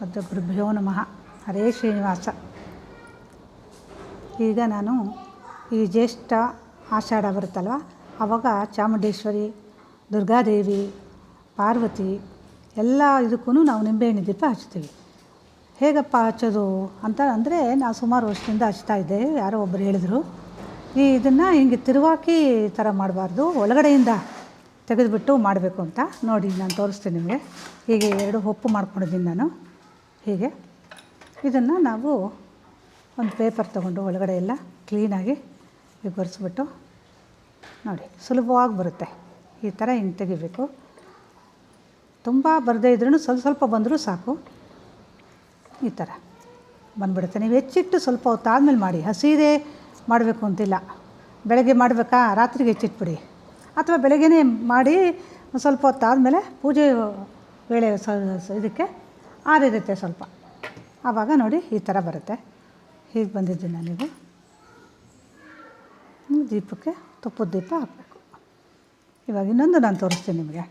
ಮತ್ತು ಗುರುಭ್ಯೋ ನಮಃ. ಹರೇ ಶ್ರೀನಿವಾಸ. ಈಗ ನಾನು ಈ ಜ್ಯೇಷ್ಠ ಆಷಾಢ ಬರುತ್ತಲ್ವ? ಆವಾಗ ಚಾಮುಂಡೇಶ್ವರಿ, ದುರ್ಗಾದೇವಿ, ಪಾರ್ವತಿ ಎಲ್ಲ ಇದಕ್ಕೂ ನಾವು ನಿಂಬೆಹಣ್ಣು ದೀಪ ಹಚ್ತೀವಿ ಹೇಗಪ್ಪ ಹಚ್ಚೋದು ಅಂತ ಅಂದರೆ ನಾವು ಸುಮಾರು ವರ್ಷದಿಂದ ಹಚ್ತಾ ಇದ್ದೆ ಯಾರೋ ಒಬ್ಬರು ಹೇಳಿದರು. ಈ ಇದನ್ನು ಹಿಂಗೆ ತಿರುವಾಕಿ ಥರ ಮಾಡಬಾರ್ದು, ಒಳಗಡೆಯಿಂದ ತೆಗೆದುಬಿಟ್ಟು ಮಾಡಬೇಕು ಅಂತ ನೋಡಿ, ನಾನು ತೋರಿಸ್ತೀನಿ ನಿಮಗೆ. ಹೀಗೆ ಎರಡು ಹೊಪ್ಪು ಮಾಡ್ಕೊಂಡಿದ್ದೀನಿ ನಾನು. ಹೀಗೆ? ಇದನ್ನು ನಾವು ಒಂದು ಪೇಪರ್ ತೊಗೊಂಡು ಒಳಗಡೆ ಎಲ್ಲ ಕ್ಲೀನಾಗಿ ಒರೆಸ್ಬಿಟ್ಟು ನೋಡಿ, ಸುಲಭವಾಗಿ ಬರುತ್ತೆ. ಈ ಥರ ಹಿಂಗೆ ತೆಗಿಬೇಕು. ತುಂಬ ಬರದೇ ಇದ್ರೂ ಸ್ವಲ್ಪ ಸ್ವಲ್ಪ ಬಂದರೂ ಸಾಕು. ಈ ಥರ ಬಂದ್ಬಿಡುತ್ತೆ. ನೀವು ಹೆಚ್ಚಿಟ್ಟು ಸ್ವಲ್ಪ ಹೊತ್ತು ಆದಮೇಲೆ ಮಾಡಿ. ಹಸಿದೇ ಮಾಡಬೇಕು ಅಂತಿಲ್ಲ. ಬೆಳಗ್ಗೆ ಮಾಡಬೇಕಾ? ರಾತ್ರಿಗೆ ಹೆಚ್ಚಿಟ್ಬಿಡಿ. ಅಥವಾ ಬೆಳಗ್ಗೆನೇ ಮಾಡಿ ಸ್ವಲ್ಪ ಹೊತ್ತು ಆದಮೇಲೆ ಪೂಜೆ ವೇಳೆ ಇದಕ್ಕೆ ಆರಿರುತ್ತೆ ಸ್ವಲ್ಪ. ಆವಾಗ ನೋಡಿ ಈ ಥರ ಬರುತ್ತೆ. ಹೀಗೆ ಬಂದಿದ್ದೀನಿ ನೀವು ದೀಪಕ್ಕೆ ತುಪ್ಪದ ದೀಪ ಹಾಕಬೇಕು. ಇವಾಗ ಇನ್ನೊಂದು ನಾನು ತೋರಿಸ್ತೀನಿ ನಿಮಗೆ.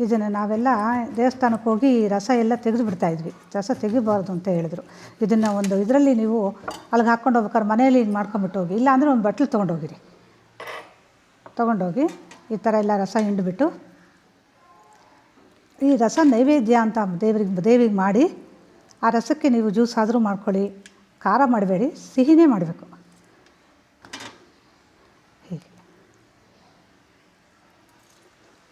ಇದನ್ನು ನಾವೆಲ್ಲ ದೇವಸ್ಥಾನಕ್ಕೆ ಹೋಗಿ ರಸ ಎಲ್ಲ ತೆಗೆದು ಬಿಡ್ತಾಯಿದ್ವಿ ರಸ ತೆಗಿಬಾರ್ದು ಅಂತ ಹೇಳಿದ್ರು. ಇದನ್ನು ಒಂದು ಇದರಲ್ಲಿ ನೀವು ಅಲ್ಲಿಗೆ ಹಾಕ್ಕೊಂಡು ಹೋಗ್ಬೇಕಾದ್ರೆ ಮನೆಯಲ್ಲಿ ಹಿಂಗೆ ಮಾಡ್ಕೊಂಬಿಟ್ಟು ಹೋಗಿ. ಇಲ್ಲಾಂದರೆ ಒಂದು ಬಟ್ಲು ತೊಗೊಂಡೋಗಿರಿ. ತೊಗೊಂಡೋಗಿ ಈ ಥರ ಎಲ್ಲ ರಸ ಹಿಂಡ್ಬಿಟ್ಟು ಈ ರಸ ನೈವೇದ್ಯ ಅಂತ ದೇವರಿಗೆ, ದೇವಿಗೆ ಮಾಡಿ ಆ ರಸಕ್ಕೆ ನೀವು ಜ್ಯೂಸ್ ಆದರೂ ಮಾಡ್ಕೊಳ್ಳಿ. ಖಾರ ಮಾಡಬೇಡಿ, ಸಿಹಿನೇ ಮಾಡಬೇಕು. ಹೀಗೆ.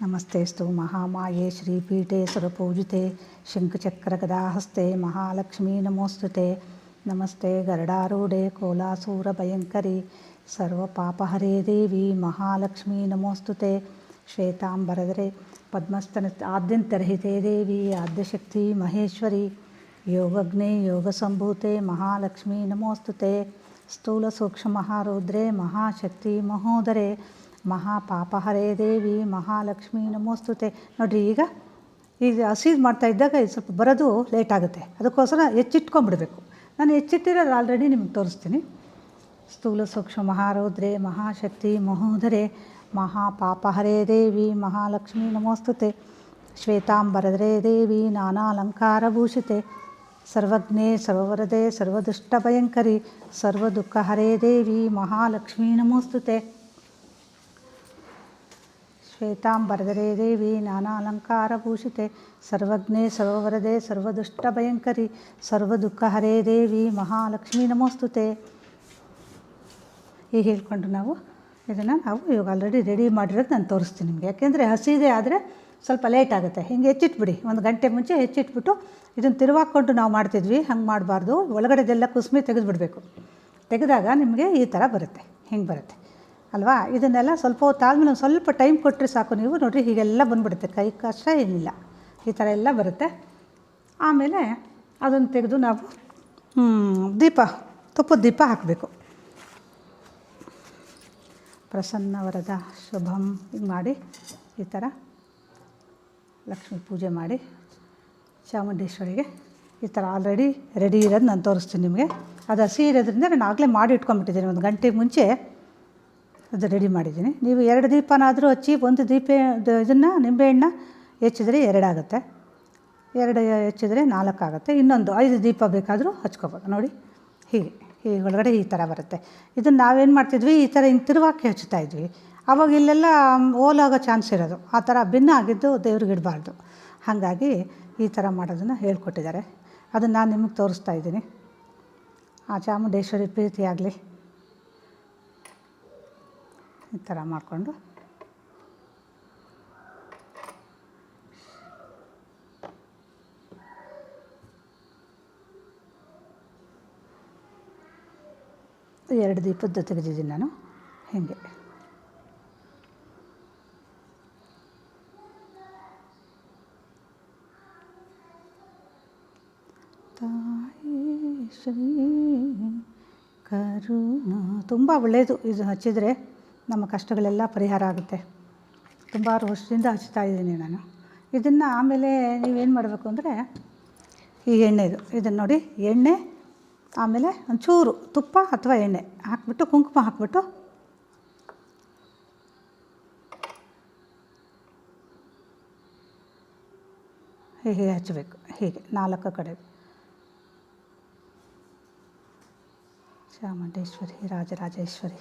ನಮಸ್ತೆಸ್ತು ಮಹಾಮಾಯೆ ಶ್ರೀಪೀಠೆ ಸುರಪೂಜಿತೆ ಶಂಖಚಕ್ರಗದಾಹಸ್ತೆ ಮಹಾಲಕ್ಷ್ಮೀ ನಮೋಸ್ತುತೆ. ನಮಸ್ತೆ ಗರುಡಾರೂಢೆ ಕೋಲಾಸೂರಭಯಂಕರಿ ಸರ್ವಪಾಪಹರೇ ದೇವಿ ಮಹಾಲಕ್ಷ್ಮೀ ನಮೋಸ್ತುತೆ. ಶ್ವೇತಾಂಬರದರೆ ಪದ್ಮಸ್ತನ ಆದ್ಯಂತರಹಿತೆ ದೇವಿ ಆದ್ಯಶಕ್ತಿ ಮಹೇಶ್ವರಿ ಯೋಗಗ್ನೇ ಯೋಗ ಸಂಭೂತೆ ಮಹಾಲಕ್ಷ್ಮಿ ನಮೋಸ್ತುತೆ, ಸ್ಥೂಲ ಸೂಕ್ಷ್ಮ ಮಹಾರುದ್ರೆ, ಮಹಾಶಕ್ತಿ ಮಹೋದರೆ ಮಹಾಪಾಪಹರೇ ದೇವಿ, ಮಹಾಲಕ್ಷ್ಮಿ ನಮೋಸ್ತುತೆ. ನೋಡಿರಿ, ಈಗ ಈಗ ಹಸಿದು ಮಾಡ್ತಾ ಇದ್ದಾಗ ಇದು ಸ್ವಲ್ಪ ಬರೋದು ಲೇಟ್ ಆಗುತ್ತೆ. ಅದಕ್ಕೋಸ್ಕರ ಹೆಚ್ಚಿಟ್ಕೊಂಡ್ಬಿಡ್ಬೇಕು ನಾನು ಹೆಚ್ಚಿಟ್ಟಿರೋದು ಆಲ್ರೆಡಿ ನಿಮಗೆ ತೋರಿಸ್ತೀನಿ. ಸ್ಥೂಲ ಸೂಕ್ಷ್ಮ ಮಹಾರೌದ್ರೇ, ಮಹಾಶಕ್ತಿ ಮಹೋದರೆ ಮಹಾಪಾಪಹರೇ ದೇವಿ ಮಹಾಲಕ್ಷ್ಮೀ ನಮೋಸ್ತುತೆ ಶ್ವೇತಾಂಬರದ್ರೆ ದೇವಿ ನಾನಾಲಂಕಾರಭೂಷಿತೆ ಸರ್ವಜ್ಞೆ ಸರ್ವವರದೆ ಸರ್ವದುಷ್ಟಭಯಂಕರಿ ಸರ್ವದುಃಖಹರೇ ದೇವಿ ಮಹಾಲಕ್ಷ್ಮೀ ನಮೋಸ್ತುತೆ ಶ್ವೇತಾಂಬರದರೆ ದೇವಿ ನಾನಾಲಂಕಾರಭೂಷಿತೆ ಸರ್ವಜ್ಞೆ ಸರ್ವವರದೆ ಸರ್ವದುಷ್ಟಭಯಂಕರಿ ಸರ್ವದುಃಖಹರೇ ದೇವಿ ಮಹಾಲಕ್ಷ್ಮೀ ನಮೋಸ್ತುತೆ ಹೀಗೆ ಹೇಳ್ಕೊಂಡು ನಾವು ಇದನ್ನು ನಾವು ಇವಾಗ ಆಲ್ರೆಡಿ ರೆಡಿ ಮಾಡಿರೋದು ನಾನು ತೋರಿಸ್ತೀನಿ ನಿಮಗೆ. ಯಾಕೆಂದರೆ ಹಸಿದೆ ಆದರೆ ಸ್ವಲ್ಪ ಲೇಟ್ ಆಗುತ್ತೆ. ಹಿಂಗೆ ಹೆಚ್ಚಿಟ್ಬಿಡಿ. ಒಂದು ಗಂಟೆ ಮುಂಚೆ ಹೆಚ್ಚಿಟ್ಬಿಟ್ಟು ಇದನ್ನು ತಿರುವಾಕೊಂಡು ನಾವು ಮಾಡ್ತಿದ್ವಿ. ಹಂಗೆ ಮಾಡಬಾರ್ದು. ಒಳಗಡೆದೆಲ್ಲ ಕುಸುಮೆ ತೆಗೆದುಬಿಡಬೇಕು. ತೆಗೆದಾಗ ನಿಮಗೆ ಈ ಥರ ಬರುತ್ತೆ. ಹಿಂಗೆ ಬರುತ್ತೆ. ಅಲ್ವಾ? ಇದನ್ನೆಲ್ಲ ಸ್ವಲ್ಪ ಹೊತ್ತಾದ್ಮೇಲೆ ಒಂದು ಸ್ವಲ್ಪ ಟೈಮ್ ಕೊಟ್ಟರೆ ಸಾಕು ನೀವು. ನೋಡಿರಿ ಹೀಗೆಲ್ಲ ಬಂದುಬಿಡುತ್ತೆ. ಕೈ ಕಷ್ಟ ಏನಿಲ್ಲ. ಈ ಥರ ಎಲ್ಲ ಬರುತ್ತೆ. ಆಮೇಲೆ ಅದನ್ನು ತೆಗೆದು ನಾವು ದೀಪ, ತುಪ್ಪದ ದೀಪ ಹಾಕಬೇಕು. ಪ್ರಸನ್ನ ವರದ ಶುಭಂ ಹಿಂಗೆ ಮಾಡಿ, ಈ ಥರ ಲಕ್ಷ್ಮೀ ಪೂಜೆ ಮಾಡಿ ಚಾಮುಂಡೇಶ್ವರಿಗೆ ಈ ಥರ ಆಲ್ರೆಡಿ ರೆಡಿ ಇರೋದು ನಾನು ತೋರಿಸ್ತೀನಿ ನಿಮಗೆ. ಅದು ಹಸಿ ಇರೋದ್ರಿಂದ ನಾನು ಆಗಲೇ ಮಾಡಿ ಇಟ್ಕೊಂಡ್ಬಿಟ್ಟಿದ್ದೀನಿ, ಒಂದು ಗಂಟೆ ಮುಂಚೆ ಅದು ರೆಡಿ ಮಾಡಿದ್ದೀನಿ. ನೀವು ಎರಡು ದೀಪನಾದರೂ ಹಚ್ಚಿ, ಒಂದು ದೀಪ ಇದನ್ನು ನಿಂಬೆಹಣ್ಣ ಹೆಚ್ಚಿದ್ರೆ ಎರಡಾಗುತ್ತೆ ಎರಡು ಹೆಚ್ಚಿದ್ರೆ ನಾಲ್ಕಾಗುತ್ತೆ. ಇನ್ನೊಂದು ಐದು ದೀಪ ಬೇಕಾದರೂ ಹಚ್ಕೋಬೋದು. ನೋಡಿ, ಹೀಗೆ. ಹೀಗೆ ಒಳಗಡೆ ಈ ಥರ ಬರುತ್ತೆ. ಇದನ್ನು ನಾವೇನು ಮಾಡ್ತಿದ್ವಿ, ಈ ಥರ ಹಿಂಗೆ ತಿರುವಾಕಿ ಹಚ್ತಾ ಇದ್ವಿ. ಅವಾಗ ಇಲ್ಲೆಲ್ಲ ಓಲಾಗೋ ಚಾನ್ಸ್ ಇರೋದು. ಆ ಥರ ಭಿನ್ನ ಆಗಿದ್ದು ದೇವ್ರಿಗೆ ಇಡಬಾರ್ದು. ಹಾಗಾಗಿ ಈ ಥರ ಮಾಡೋದನ್ನು ಹೇಳ್ಕೊಟ್ಟಿದ್ದಾರೆ. ಅದನ್ನು ನಾನು ನಿಮಗೆ ತೋರಿಸ್ತಾ ಇದ್ದೀನಿ. ಆ ಚಾಮುಂಡೇಶ್ವರಿ ಪ್ರೀತಿ ಆಗಲಿ ಈ ಥರ ಮಾಡಿಕೊಂಡು ಎರಡು ದೀಪದ್ದು ತೆಗೆದಿದ್ದೀನಿ ನಾನು. ಹೀಗೆ. ತಾಯಿ ಶ್ರೀ ಕರುಣ. ತುಂಬ ಒಳ್ಳೆಯದು ಇದು ಹಚ್ಚಿದರೆ ನಮ್ಮ ಕಷ್ಟಗಳೆಲ್ಲ ಪರಿಹಾರ ಆಗುತ್ತೆ. ತುಂಬ ವರ್ಷದಿಂದ ಹಚ್ತಾ ಇದ್ದೀನಿ ನಾನು. ಇದನ್ನು ಆಮೇಲೆ ನೀವೇನು ಮಾಡಬೇಕು ಅಂದರೆ ಈ ಎಣ್ಣೆದು. ಇದನ್ನು ನೋಡಿ, ಎಣ್ಣೆ ಆಮೇಲೆ ಒಂಚೂರು ತುಪ್ಪ ಅಥವಾ ಎಣ್ಣೆ ಹಾಕ್ಬಿಟ್ಟು, ಕುಂಕುಮ ಹಾಕ್ಬಿಟ್ಟು. ಹೀಗೆ ಹಚ್ಚಬೇಕು. ಹೀಗೆ ನಾಲ್ಕು ಕಡೆ. ಚಾಮುಂಡೇಶ್ವರಿ ರಾಜರಾಜೇಶ್ವರಿ.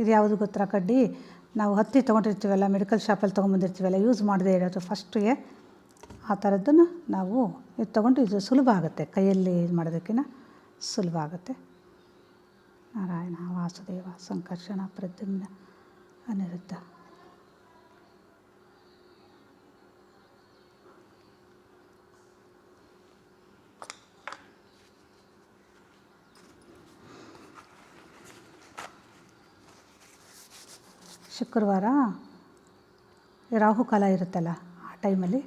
ಇದು ಯಾವುದು ಗೊತ್ತಾ ಕಡ್ಡಿ? ನಾವು ಹತ್ತಿ ತೊಗೊಂಡಿರ್ತೀವಲ್ಲ ಮೆಡಿಕಲ್ ಶಾಪಲ್ಲಿ ತೊಗೊಂಬಂದಿರ್ತೀವಲ್ಲ ಯೂಸ್ ಮಾಡದೇ ಇರೋದು ಫಸ್ಟಿಗೆ ಆ ಥರದ್ದನ್ನು ನಾವು ಇದು ತೊಗೊಂಡು ಇದು ಸುಲಭ ಆಗುತ್ತೆ, ಕೈಯಲ್ಲಿ ಇದು ಮಾಡೋದಕ್ಕಿಂತ ಸುಲಭ ಆಗುತ್ತೆ. ನಾರಾಯಣ ವಾಸುದೇವ ಸಂಕರ್ಷಣ ಪ್ರದ್ಯುಮ್ನ ಅನಿರುದ್ಧ. ಶುಕ್ರವಾರ ರಾಹುಕಾಲ ಇರುತ್ತಲ್ಲ, ಆ ಟೈಮಲ್ಲಿ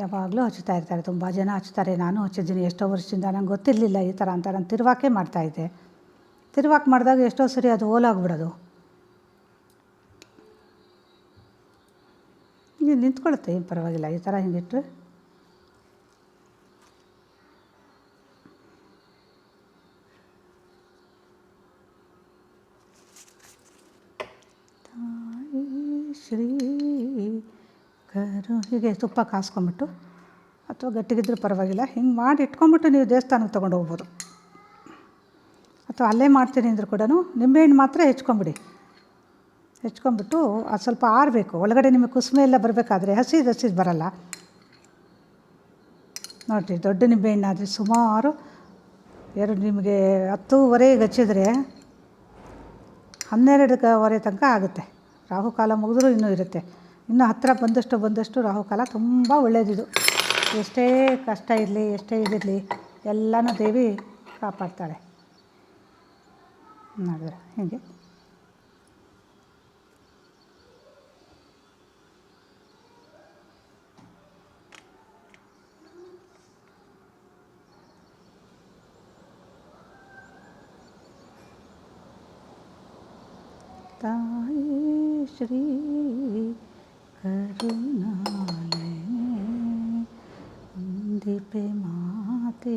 ಯಾವಾಗಲೂ ಹಚ್ಚುತ್ತಾ ಇರ್ತಾರೆ, ತುಂಬ ಜನ ಹಚ್ತಾರೆ ನಾನು ಹಚ್ಚಿದ್ದೀನಿ ಎಷ್ಟೋ ವರ್ಷದಿಂದ ನಂಗೆ ಗೊತ್ತಿರಲಿಲ್ಲ ಈ ಥರ ಅಂತ. ನಾನು ತಿರುವಾಕೆ ಮಾಡ್ತಾಯಿದ್ದೆ ತಿರುವಾಕೆ ಮಾಡಿದಾಗ ಎಷ್ಟೋ ಸರಿ ಅದು ಓಲಾಗ್ಬಿಡೋದು. ಹಿಂಗೆ ನಿಂತ್ಕೊಳ್ಳುತ್ತೆ, ಏನು ಪರವಾಗಿಲ್ಲ. ಈ ಥರ ಹಿಂಗಿಟ್ರೆ ತಾಯಿ ಶ್ರೀ ಕರು ಹೀಗೆ ತುಪ್ಪ ಕಾಸ್ಕೊಂಬಿಟ್ಟು ಅಥವಾ ಗಟ್ಟಿಗಿದ್ರೂ ಪರವಾಗಿಲ್ಲ, ಹಿಂಗೆ ಮಾಡಿ ಇಟ್ಕೊಂಬಿಟ್ಟು ನೀವು ದೇವಸ್ಥಾನಕ್ಕೆ ತೊಗೊಂಡು ಹೋಗ್ಬೋದು. ಅಥವಾ ಅಲ್ಲೇ ಮಾಡ್ತೀನಿ ಅಂದರೂ ಕೂಡ ನಿಂಬೆಹಣ್ಣು ಮಾತ್ರ ಹೆಚ್ಕೊಂಬಿಡಿ. ಹೆಚ್ಕೊಂಬಿಟ್ಟು ಅದು ಸ್ವಲ್ಪ ಆರಬೇಕು. ಒಳಗಡೆ ನಿಮಗೆ ಕುಸುಮೆ ಎಲ್ಲ ಬರಬೇಕಾದ್ರೆ ಹಸಿದು ಹಸಿದು ಬರಲ್ಲ. ನೋಡಿರಿ, ದೊಡ್ಡ ನಿಂಬೆಹಣ್ಣು ಆದರೆ ಸುಮಾರು ಎರಡು ನಿಮಗೆ ಹತ್ತೂವರೆಗೆ ಹನ್ನೆರಡು ಹನ್ನೆರಡುವರೆ ತನಕ ಆಗುತ್ತೆ. ರಾಹುಕಾಲ ಮುಗಿದ್ರೂ ಇನ್ನೂ ಇರುತ್ತೆ. ಇನ್ನು ಹತ್ತಿರ ಬಂದಷ್ಟು ಬಂದಷ್ಟು ರಾಹುಕಾಲ ತುಂಬ ಒಳ್ಳೆಯದಿದು ಎಷ್ಟೇ ಕಷ್ಟ ಇರಲಿ, ಎಷ್ಟೇ ಇದಿರಲಿ ಎಲ್ಲನೂ ದೇವಿ ಕಾಪಾಡ್ತಾಳೆ. ನೋಡಿದ್ರೆ ಹೀಗೆ. ತಾಯಿ ಶ್ರೀ ಕರುಣಾಲಯ ದೀಪೆ ಮಾತೆ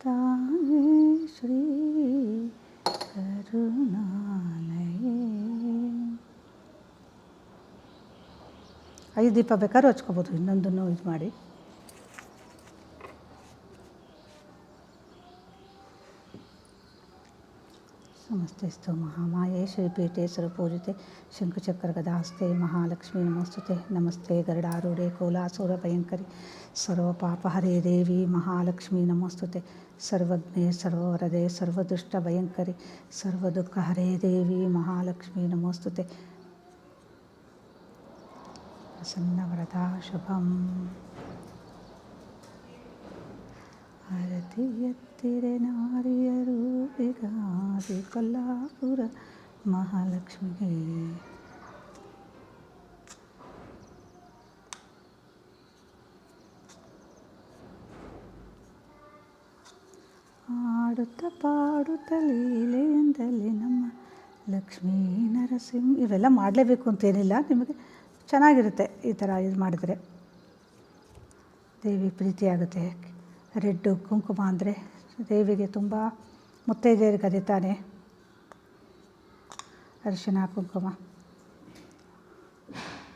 ತಾಯಿ ಶ್ರೀ ಕರುಣಾಲಯ ಐದು ದೀಪ ಬೇಕಾದ್ರೂ ಹಚ್ಕೋಬೋದು ಇನ್ನೊಂದನ್ನು ಇದು ಮಾಡಿ ನಮಸ್ತೆಸ್ತು ಮಹಾಮಾಯೆ ಶ್ರೀಪೀಠೆ ಸುರಪೂಜಿತೆ ಶಂಖಚಕ್ರ ಗದಾಸ್ತೆ ಮಹಾಲಕ್ಷ್ಮೀ ನಮಸ್ತುತೆ ನಮಸ್ತೆ ಗರುಡಾರೂಢೆ ಕೋಲಾಸುರ ಭಯಂಕರಿ ಸರ್ವಪಾಪಹರೇ ದೇವಿ ಮಹಾಲಕ್ಷ್ಮೀ ನಮಸ್ತುತೆ ಸರ್ವಜ್ಞೆ ಸರ್ವವರದೆ ಸರ್ವದುಷ್ಟ ಭಯಂಕರಿ ಸರ್ವದುಃಖಹರೇ ದೇವಿ ಮಹಾಲಕ್ಷ್ಮೀ ನಮಸ್ತುತೆ ಪ್ರಸನ್ನವರದಾ ಶುಭಂ ಆರತಿ ಎತ್ತಿರೆ ನಾರಿಯರು ಗಾದಿ ಕೊಲ್ಲಾಪುರ ಮಹಾಲಕ್ಷ್ಮಿಗೆ. ಆಡುತ್ತ ಪಾಡುತ್ತ ಲೀಲೆಯಿಂದಲೇ ನಮ್ಮ ಲಕ್ಷ್ಮೀ ನರಸಿಂಹ ಇವೆಲ್ಲ ಮಾಡಲೇಬೇಕು ಅಂತೇನಿಲ್ಲ ನಿಮಗೆ ಚೆನ್ನಾಗಿರುತ್ತೆ ಈ ಥರ ಇದು ಮಾಡಿದರೆ. ದೇವಿ ಪ್ರೀತಿಯಾಗುತ್ತೆ. ರೆಡ್ಡು ಕುಂಕುಮ ಅಂದರೆ ದೇವಿಗೆ ತುಂಬ ಮುತ್ತೈದೆಯರು ಕರೀತಾನೆ ತಾನೇ ಅರಿಶಿನ ಕುಂಕುಮ.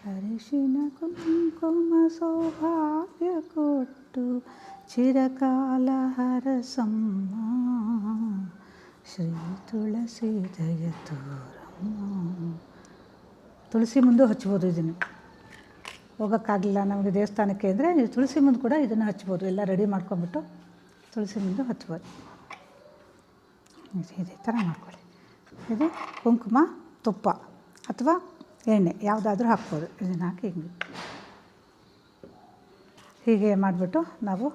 ಅರಿಶಿನ ಕುಂಕುಮ ಸೌಭಾಗ್ಯ ಕೊಟ್ಟು ಚಿರಕಾಲ ಹರಸಮ್ಮ. ಶ್ರೀ ತುಳಸಿ ದಯ ತೋರಮ್ಮ ತುಳಸಿ ಮುಂದೆ ಹಚ್ಬೋದು ಇದನ್ನು. ಹೋಗೋಕ್ಕಾಗಲಿಲ್ಲ. ನಮಗೆ ದೇವಸ್ಥಾನಕ್ಕೆ ಅಂದರೆ ನೀವು ತುಳಸಿ ಮುಂದೆ ಕೂಡ ಇದನ್ನು ಹಚ್ಬೋದು. ಎಲ್ಲ ರೆಡಿ ಮಾಡ್ಕೊಂಬಿಟ್ಟು ತುಳಸಿ ಮುಂದೆ ಹಚ್ಬೋದು. ಇದು ಥರ ಮಾಡ್ಕೊಳ್ಳಿ. ಇದು ಕುಂಕುಮ, ತುಪ್ಪ ಅಥವಾ ಎಣ್ಣೆ, ಯಾವುದಾದ್ರೂ ಹಾಕ್ಬೋದು. ಇದನ್ನು ಹಾಕಿ ಹಿಂಗೆ. ಹೀಗೆ ಮಾಡಿಬಿಟ್ಟು ನಾವು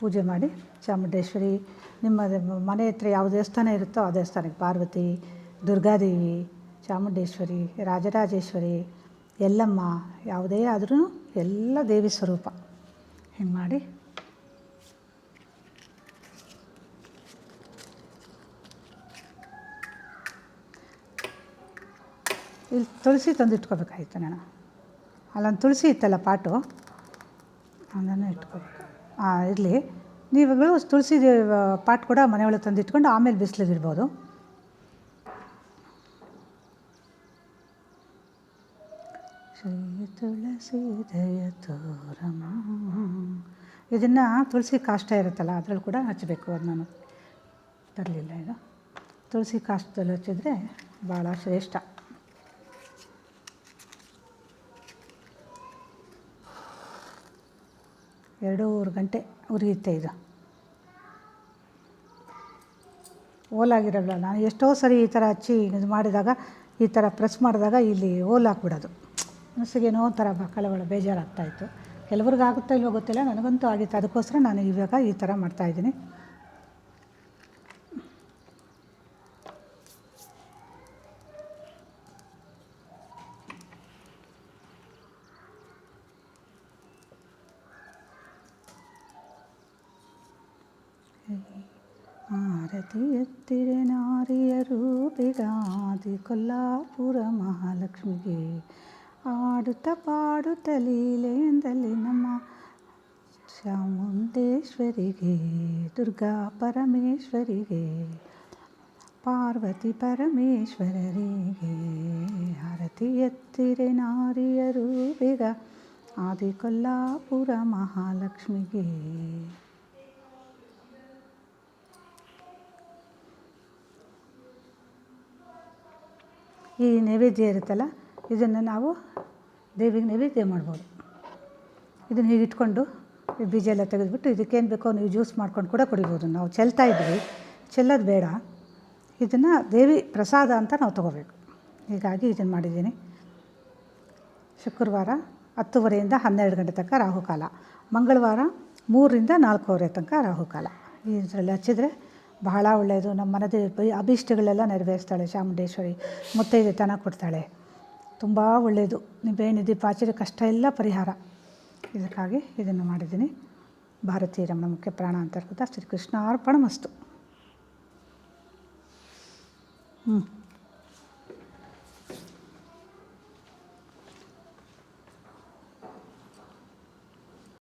ಪೂಜೆ ಮಾಡಿ ಚಾಮುಂಡೇಶ್ವರಿ, ನಿಮ್ಮ ಮನೆ ಹತ್ರ ಯಾವ ದೇವಸ್ಥಾನ ಇರುತ್ತೋ ಆ ದೇವಸ್ಥಾನಕ್ಕೆ. ಪಾರ್ವತಿ, ದುರ್ಗಾದೇವಿ, ಚಾಮುಂಡೇಶ್ವರಿ, ರಾಜರಾಜೇಶ್ವರಿ ಎಲ್ಲಮ್ಮ, ಯಾವುದೇ ಆದರೂ ಎಲ್ಲ ದೇವಿ ಸ್ವರೂಪ. ಹಿಂಗೆ ಮಾಡಿ. ಇಲ್ಲಿ ತುಳಸಿ ತಂದು ನಾನು. ಅಲ್ಲೊಂದು ತುಳಸಿ ಇತ್ತಲ್ಲ ಪಾಟು, ಅದನ್ನು ಇಟ್ಕೋಬೇಕು. ಹಾಂ ಇರಲಿ. ನೀವುಗಳು ತುಳಸಿ ಪಾಟ್ ಕೂಡ ಮನೆಯೊಳಗೆ ತಂದಿಟ್ಕೊಂಡು ಆಮೇಲೆ ಬಿಸಿಲಿಗೆ ಇಡ್ಬೋದು. ಶ್ರೀ ತುಳಸಿ ದಯ ತೋರಮ್ಮ ಇದನ್ನು ತುಳಸಿ ಕಾಷ್ಟ ಇರುತ್ತಲ್ಲ, ಅದರಲ್ಲಿ ಕೂಡ ಹಚ್ಚಬೇಕು ಅದು ನಾನು. ತರಲಿಲ್ಲ ಈಗ. ತುಳಸಿ ಕಾಷ್ಟದಲ್ಲಿ ಹಚ್ಚಿದ್ರೆ ಭಾಳ ಶ್ರೇಷ್ಠ. ಎರಡೂವರೆ ಗಂಟೆ ಉರಿಯುತ್ತೆ ಇದು. ಓಲಾಗಿರಲ್ಲ, ನಾನು ಎಷ್ಟೋ ಸರಿ ಈ ಥರ ಹಚ್ಚಿ ಇದು ಮಾಡಿದಾಗ, ಈ ಥರ ಪ್ರೆಸ್ ಮಾಡಿದಾಗ ಇಲ್ಲಿ ಓಲ್ ಹಾಕ್ಬಿಡೋದು. ಮನಸ್ಸಿಗೇನೋ ಒಂಥರ ಬ ಕಳವಳ ಬೇಜಾರಾಗ್ತಾಯಿತ್ತು. ಕೆಲವ್ರಿಗೆ ಆಗುತ್ತೋ ಇಲ್ವೋ ಗೊತ್ತಿಲ್ಲ, ನನಗಂತೂ ಆಗಿತ್ತು. ಅದಕ್ಕೋಸ್ಕರ ನಾನು ಇವಾಗ ಈ ಥರ ಮಾಡ್ತಾಯಿದ್ದೀನಿ ಆರತಿ ಎತ್ತಿರೆ ನಾರಿಯ ರೂಪಿಗಾದಿ ಕೊಲ್ಲಾಪುರ ಮಹಾಲಕ್ಷ್ಮಿಗೆ ಆಡುತ್ತ ಪಾಡುತ್ತ ಲೀಲೆಯಿಂದಲೇ ನಮ್ಮ ಚಾಮುಂಡೇಶ್ವರಿಗೆ, ದುರ್ಗಾ ಪರಮೇಶ್ವರಿಗೆ, ಪಾರ್ವತಿ ಪರಮೇಶ್ವರರಿಗೆ ಆರತಿ ಎತ್ತಿರೆ ನಾರಿಯರು ಬೇಗ ಆದಿ ಕೊಲ್ಲಾಪುರ ಮಹಾಲಕ್ಷ್ಮಿಗೆ. ಈ ನೈವೇದ್ಯ ಇರುತ್ತಲ್ಲ, ಇದನ್ನು ನಾವು ದೇವಿಗೆ ನೈವೇದ್ಯ ಮಾಡ್ಬೋದು. ಇದನ್ನು ಹೀಗೆ ಇಟ್ಕೊಂಡು ಬೀಜ ಎಲ್ಲ ತೆಗೆದುಬಿಟ್ಟು ಇದಕ್ಕೇನು ಬೇಕೋ ನೀವು ಜ್ಯೂಸ್ ಮಾಡ್ಕೊಂಡು ಕೂಡ ಕುಡಿಬೋದು. ನಾವು ಚೆಲ್ತಾ ಇದ್ವಿ. ಚೆಲ್ಲೋದು ಬೇಡ. ಇದನ್ನು ದೇವಿ ಪ್ರಸಾದ ಅಂತ ನಾವು ತಗೋಬೇಕು. ಹೀಗಾಗಿ ಇದನ್ನು ಮಾಡಿದ್ದೀನಿ. ಶುಕ್ರವಾರ ಹತ್ತುವರೆಯಿಂದ ಹನ್ನೆರಡು ಗಂಟೆ ತನಕ ರಾಹುಕಾಲ. ಮಂಗಳವಾರ ಮೂರರಿಂದ ನಾಲ್ಕೂವರೆ ತನಕ ರಾಹುಕಾಲ. ಇದರಲ್ಲಿ ಹಚ್ಚಿದ್ರೆ ಬಹಳ ಒಳ್ಳೆಯದು ನಮ್ಮ ಮನದ ಅಭೀಷ್ಟಗಳೆಲ್ಲ ನೆರವೇರಿಸ್ತಾಳೆ. ಚಾಮುಂಡೇಶ್ವರಿ ಮುತ್ತೈದೆತನ ಕೊಡ್ತಾಳೆ. ತುಂಬ ಒಳ್ಳೆಯದು ನಿಂಬೆಹಣ್ಣು ದೀಪ ಹಚ್ಚಿದ್ರೆ ಕಷ್ಟ ಎಲ್ಲ ಪರಿಹಾರ. ಇದಕ್ಕಾಗಿ ಇದನ್ನು ಮಾಡಿದ್ದೀನಿ. ಭಾರತೀಯ ರಮಣ ಮುಖ್ಯ ಪ್ರಾಣ ಅಂತರ್ಗತ ಶ್ರೀಕೃಷ್ಣ ಅರ್ಪಣ ಮಸ್ತು ಹ್ಞೂ